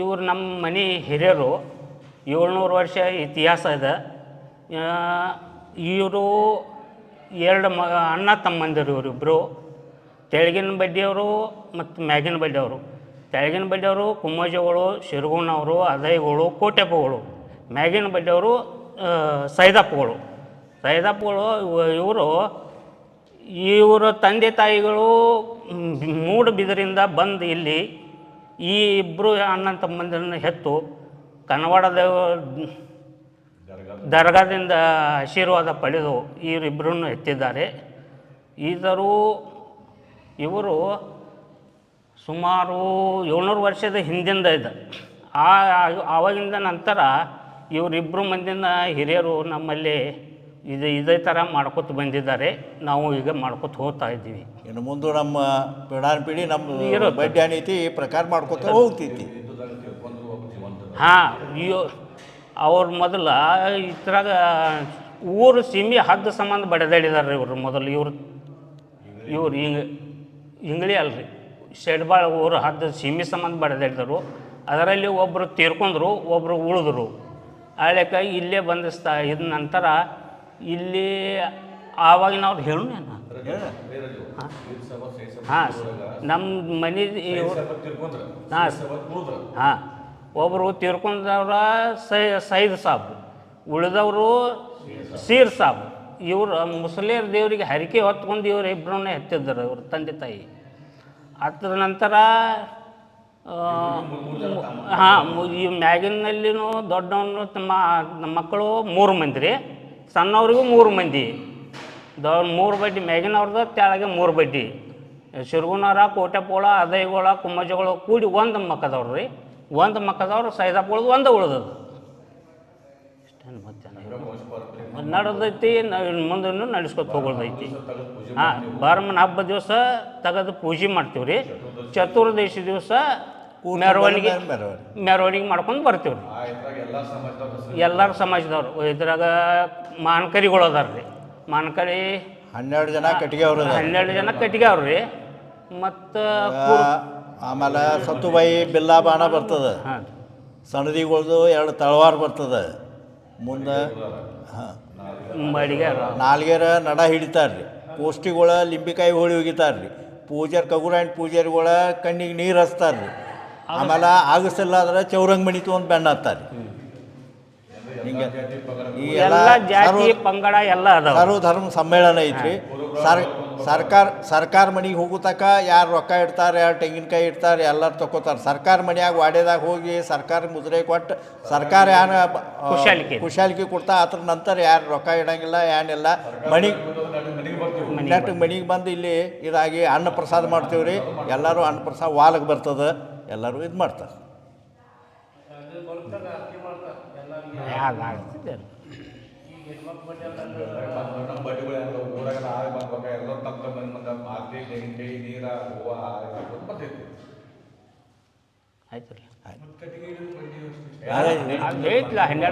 ಇವ್ರು ನಮ್ಮ ಮನೆ ಹಿರಿಯರು ಏಳ್ನೂರು ವರ್ಷ ಇತಿಹಾಸ ಇದೆ. ಇವರು ಎರಡು ಮ, ಅಣ್ಣ ತಮ್ಮಂದಿರು ಇವರಿಬ್ಬರು ತೆಳಗಿನ ಬಡ್ಡಿಯವರು ಮತ್ತು ಮ್ಯಾಗಿನ ಬಡ್ಡಿಯವರು. ತೆಳಗಿನ ಬಡ್ಡಿಯವರು ಕುಮ್ಮಜಗಳು ಶಿರಗುಣವರು ಅದೈಗಳು ಕೋಟೆಪ್ಪಗಳು ಮ್ಯಾಗಿನ ಬಡ್ಡಿಯವರು ಸೈದಪ್ಪಗಳು. ಸೈದಪ್ಪಗಳು ಇವರು ಇವರ ತಂದೆ ತಾಯಿಗಳು ಮೂಡುಬಿದಿರಿಂದ ಬಂದು ಇಲ್ಲಿ ಈ ಇಬ್ಬರು ಅಣ್ಣ ತಮ್ಮಂದಿರನ್ನ ಹೆತ್ತು ಕನ್ನಡದ ದರ್ಗಾದಿಂದ ಆಶೀರ್ವಾದ ಪಡೆದು ಇವರಿಬ್ಬರನ್ನು ಎತ್ತಿದ್ದಾರೆ. ಇದರು ಇವರು ಸುಮಾರು ಏಳ್ನೂರು ವರ್ಷದ ಹಿಂದಿಂದ ಇದೆ. ಆ, ಆ- ಆವಾಗಿಂದ ನಂತರ ಇವರಿಬ್ಬರು ಮಂದಿನ ಹಿರಿಯರು ನಮ್ಮಲ್ಲಿ ಇದು ಇದೇ ಥರ ಮಾಡ್ಕೊತ ಬಂದಿದ್ದಾರೆ. ನಾವು ಈಗ ಮಾಡ್ಕೊತ ಹೋಗ್ತಾ ಇದ್ದೀವಿ. ಇನ್ನು ಮುಂದೆ ನಮ್ಮ ಪಿಡಾನ್ ಪಿಡಿ ನಮ್ಮ ಇರುತ್ತೆ. ಬಡ್ಡಿ ನೀತಿ ಈ ಪ್ರಕಾರ ಮಾಡ್ಕೊತ ಹೋಗ್ತೈತಿ ಹಾಂ ಅಯ್ಯೋ ಅವ್ರು ಮೊದಲ ಇದ್ರಾಗ ಊರು ಸೀಮೆ ಹದ್ದು ಸಂಬಂಧ ಬಡದಾಡಿದಾರೆ ಇವರು ಮೊದಲು ಇವರು. ಇವ್ರು ಹಿಂಗ ಹಿಂಗಳಿ ಅಲ್ರಿ. ಶೆಡ್ಬಾಳ ಊರು ಹದ್ದು ಸೀಮೆ ಸಂಬಂಧ ಬಡದಾಡಿದರು. ಅದರಲ್ಲಿ ಒಬ್ಬರು ತೀರ್ಕೊಂಡ್ರು ಒಬ್ಬರು ಉಳಿದ್ರು. ಆಳ್ಯಕ ಇಲ್ಲೇ ಬಂದಿಸ್ತಾ ಇದ ನಂತರ ಇಲ್ಲಿ ಆವಾಗಿನವ್ರು ಹೇಳು ಹಾಂ. ನಮ್ಮ ಮನೆ ಹಾಂ. ಹಾಂ. ಒಬ್ಬರು ತೀರ್ಕೊಂಡವ್ರ ಸೈ ಸೈದ್ ಸಾಬ್ ಉಳಿದವರು ಸೀರ್ ಸಾಬ್. ಇವರು ಮುಸ್ಲಿಯರ್ ದೇವರಿಗೆ ಹರಿಕೆ ಹೊತ್ಕೊಂಡು ಇವ್ರು ಇಬ್ಬರನ್ನ ಎತ್ತಿದ್ದರು ಇವ್ರ ತಂದೆ ತಾಯಿ. ಅದ್ರ ನಂತರ ಹಾಂ ಈ ಮ್ಯಾಗಿನಲ್ಲಿನೂ ದೊಡ್ಡವನು ತಮ್ಮ ನಮ್ಮ ಮಕ್ಕಳು ಮೂರು ಮಂದಿ ರೀ. ಸಣ್ಣವ್ರಿಗೂ ಮೂರು ಮಂದಿ. ದೊಡ್ಡ ಮೂರು ಬಡ್ಡಿ ಮ್ಯಾಗಿನವ್ರದ್ದು ತೆಳಗೆ ಮೂರು ಬಡ್ಡಿ. ಶಿರ್ಗುಣರ ಕೋಟೆಪೋಳ, ಅದೈಗೋಳ ಕುಮ್ಮಜಗಳು ಕೂಡಿ ಒಂದು ಮಕ್ಕದವ್ರು ರೀ. ಒಂದು ಮಕ್ಕದವ್ರು ಸೈದಾಪುಳದು ಒಂದು ಉಳ್ದದು. ನಡೆದೈತಿ ಮುಂದೆ ನಡೆಸ್ಕೊತ ಹೋಗೋದೈತಿ. ಹಾಂ, ಬರ್ಮನ ಹಬ್ಬ ದಿವಸ ತೆಗೆದು ಪೂಜೆ ಮಾಡ್ತೀವಿ ರೀ ಚತುರ್ದಶಿ ದಿವಸ ಮೆರವಣಿಗೆ ಮೆರವಣಿಗೆ. ಮೆರವಣಿಗೆ ಮಾಡ್ಕೊಂಡು ಬರ್ತೀವಿ ರೀ ಎಲ್ಲರ ಸಮಾಜದವ್ರು. ಇದ್ರಾಗ ಮಾನ್ಕರಿಗಳು ಅದಾರ ರೀ. ಮಾನ್ಕರಿ ಹನ್ನೆರಡು ಜನ ಕಟ್ಟಿಗೆ ಅವರು. ಹನ್ನೆರಡು ಜನ ಕಟ್ಟಿಗೆ ಅವ್ರು ರೀ. ಮತ್ತು ಆಮೇಲೆ ಸತ್ತುಬಾಯಿ ಬಿಲ್ಲಾ ಬಾಣ ಬರ್ತದೆ. ಹಾಂ. ಸಣದಿಗಳ್ದು ಎರಡು ತಳವಾರ ಬರ್ತದೆ. ಮುಂದೆ ಹಾಂ ನಾಲ್ಗೆರ ನಡ ಹಿಡಿತಾರೆ ರೀ. ಪೋಸ್ಟಿಗಳ ಲಿಂಬಿಕಾಯಿ ಹೋಳಿ ಒಗಿತಾರೆ ರೀ. ಪೂಜಾರ್ ಕಗುರಾಯಣ್ ಪೂಜಾರಿಗಳ ಕಣ್ಣಿಗೆ ನೀರು ಹಚ್ತಾರೆ ರೀ. ಆಮೇಲೆ ಆಗಸಿಲ್ಲ ಅಂದ್ರೆ ಚೌರಂಗ್ ಮಣಿತು ಒಂದು ಬೆಣ್ಣ ಹತ್ತಾರೆ ಹಿಂಗೆ ಈ ಎಲ್ಲ ಎಲ್ಲ ಜಾತಿ ಸರ್ವ- ಪಂಗಡ ಎಲ್ಲ ಅದಾವ. ಸರ್ವ ಧರ್ಮ ಸಮ್ಮೇಳನ ಐತ್ರಿ. ಸರ್ ಸರ್ಕಾರ ಸರ್ಕಾರ ಮನೆಗೆ ಹೋಗೋ ತಕ ಯಾರು ರೊಕ್ಕ ಇಡ್ತಾರೆ ಯಾರು ತೆಂಗಿನಕಾಯಿ ಇಡ್ತಾರೆ ಎಲ್ಲರೂ ತಗೋತಾರೆ ಸರ್ಕಾರ ಮನೆಯಾಗ ವಾಡೆದಾಗ ಹೋಗಿ ಸರ್ಕಾರ ಮುದ್ರೆ ಕೊಟ್ಟು ಸರ್ಕಾರ ಯಾನ ಕುಶಾಲಿಕೆ. ಕುಶಾಲಿಕೆ ಕೊಡ್ತಾ ಅದ್ರ ನಂತರ ಯಾರು ರೊಕ್ಕ ಇಡಂಗಿಲ್ಲ ಏನಿಲ್ಲ ಮಣಿ ನೆಟ್ ಮನೆಗೆ ಬಂದು ಇಲ್ಲಿ ಇದಾಗಿ ಅನ್ನ ಪ್ರಸಾದ ಮಾಡ್ತೀವಿ ರೀ. ಎಲ್ಲರೂ ಅನ್ನ ಪ್ರಸಾದ ವಾಲಕ್ಕೆ ಬರ್ತದೆ. ಎಲ್ಲರೂ ಇದು ಮಾಡ್ತಾರೆ. ಆಯ್ತು. ರೀ